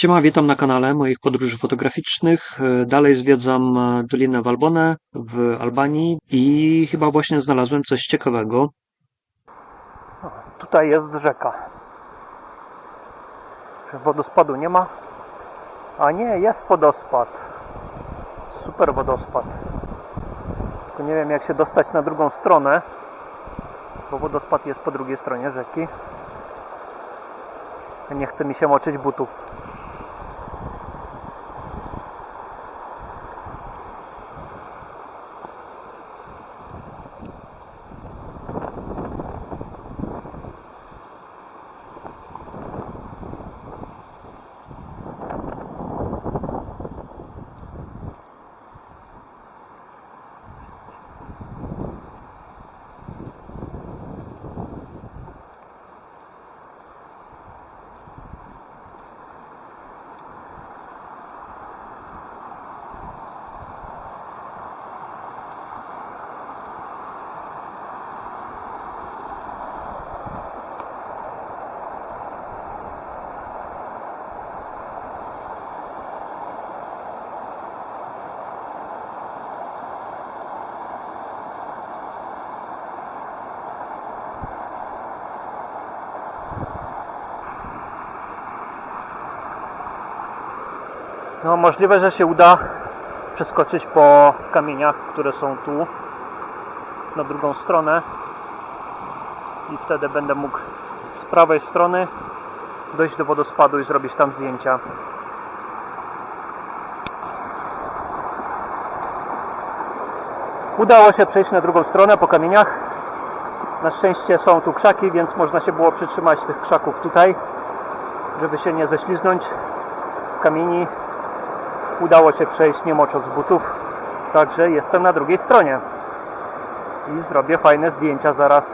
Siema, witam na kanale moich podróży fotograficznych. E, Dalej zwiedzam e, Dolinę Valbonę w Albanii i chyba właśnie znalazłem coś ciekawego. Tutaj jest rzeka. Wodospadu nie ma? A nie, jest wodospad. Super wodospad. Tylko nie wiem jak się dostać na drugą stronę, bo wodospad jest po drugiej stronie rzeki. Nie chce mi się moczyć butów. No możliwe, że się uda przeskoczyć po kamieniach, które są tu na drugą stronę i wtedy będę mógł z prawej strony dojść do wodospadu i zrobić tam zdjęcia. Udało się przejść na drugą stronę po kamieniach. Na szczęście są tu krzaki, więc można się było przytrzymać tych krzaków tutaj, żeby się nie ześliznąć z kamieni udało się przejść nie mocząc butów. Także jestem na drugiej stronie. I zrobię fajne zdjęcia zaraz.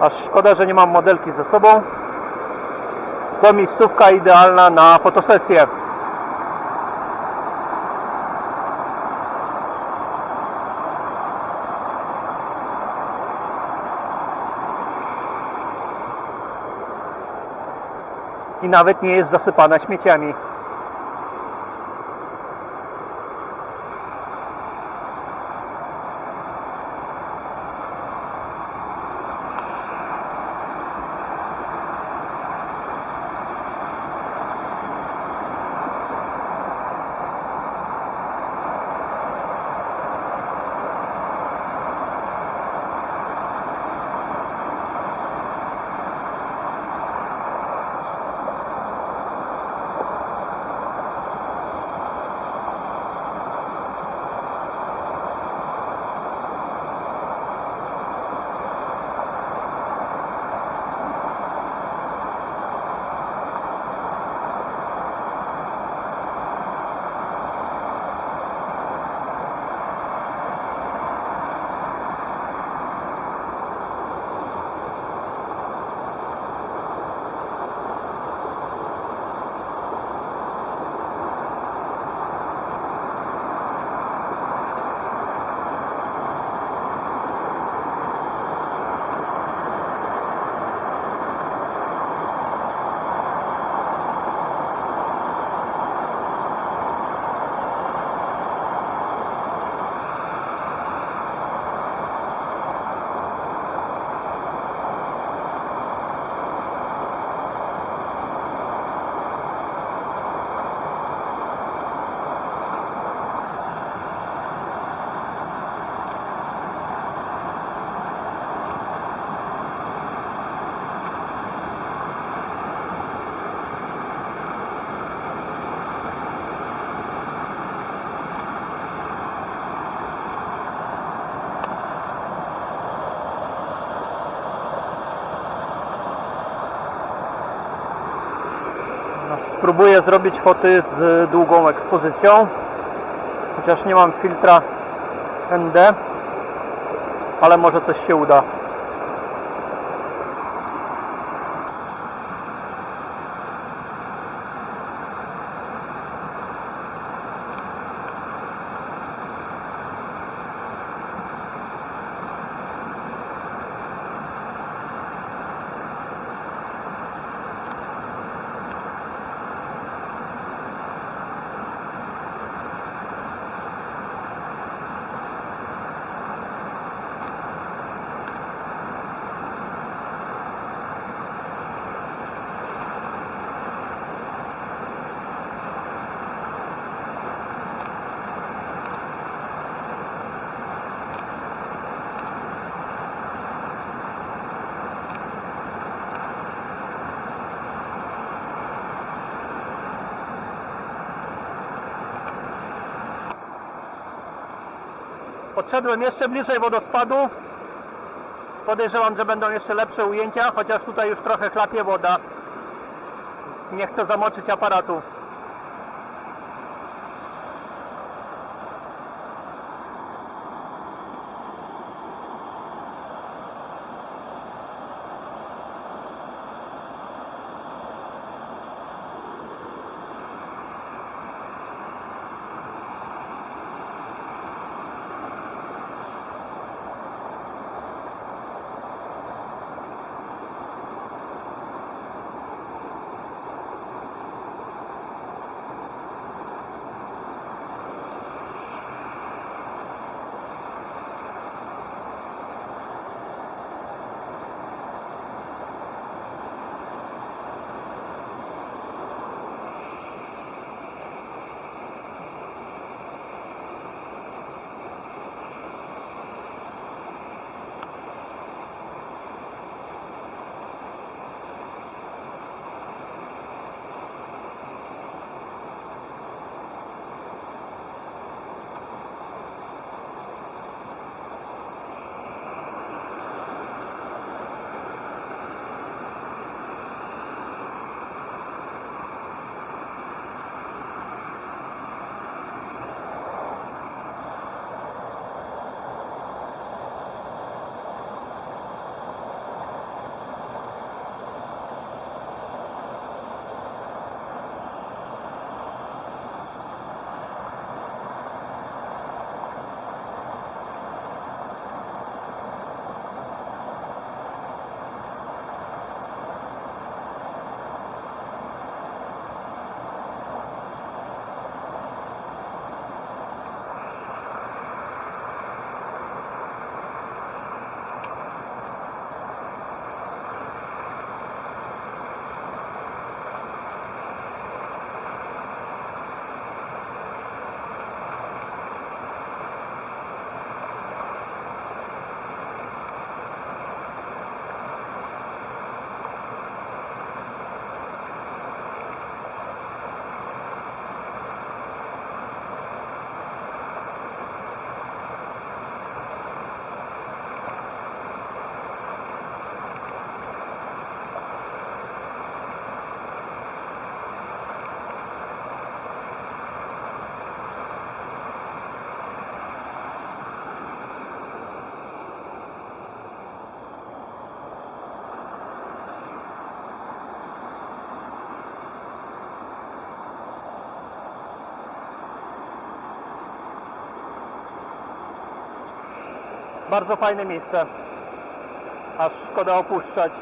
Aż szkoda, że nie mam modelki ze sobą. To miejscówka idealna na fotosesję. Nawet nie jest zasypana śmieciami. Spróbuję zrobić foty z długą ekspozycją. Chociaż nie mam filtra ND, ale może coś się uda. Podszedłem jeszcze bliżej wodospadu. Podejrzewam, że będą jeszcze lepsze ujęcia, chociaż tutaj już trochę chlapie woda. Nie chcę zamoczyć aparatu. Bardzo fajne miejsce. Aż szkoda opuszczać.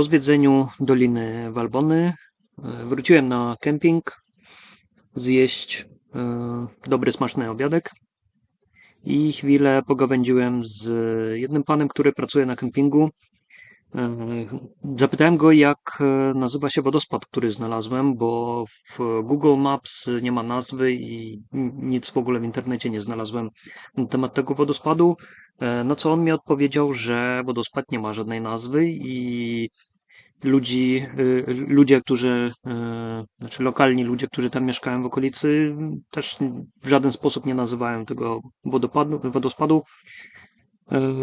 Po zwiedzeniu Doliny Walbony e, wróciłem na kemping zjeść e, dobry, smaczny obiadek i chwilę pogawędziłem z jednym panem, który pracuje na kempingu. E, Zapytałem go, jak nazywa się wodospad, który znalazłem, bo w Google Maps nie ma nazwy i nic w ogóle w internecie nie znalazłem na temat tego wodospadu. Na co on mi odpowiedział, że wodospad nie ma żadnej nazwy i ludzi, y, ludzie, którzy, y, znaczy lokalni ludzie, którzy tam mieszkają w okolicy, też w żaden sposób nie nazywają tego wodopadu, wodospadu,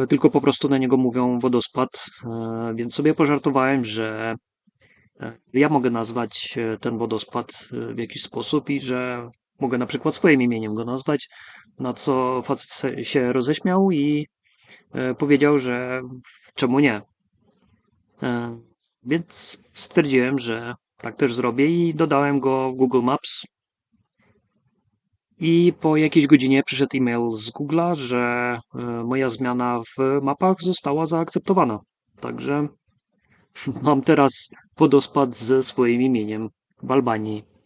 y, tylko po prostu na niego mówią wodospad, więc sobie pożartowałem, że ja mogę nazwać ten wodospad w jakiś sposób i że mogę na przykład swoim imieniem go nazwać, na co facet się roześmiał i powiedział, że czemu nie. Więc stwierdziłem, że tak też zrobię i dodałem go w Google Maps. I po jakiejś godzinie przyszedł e-mail z Google'a, że e, moja zmiana w mapach została zaakceptowana. Także mam teraz wodospad ze swoim imieniem w Albanii.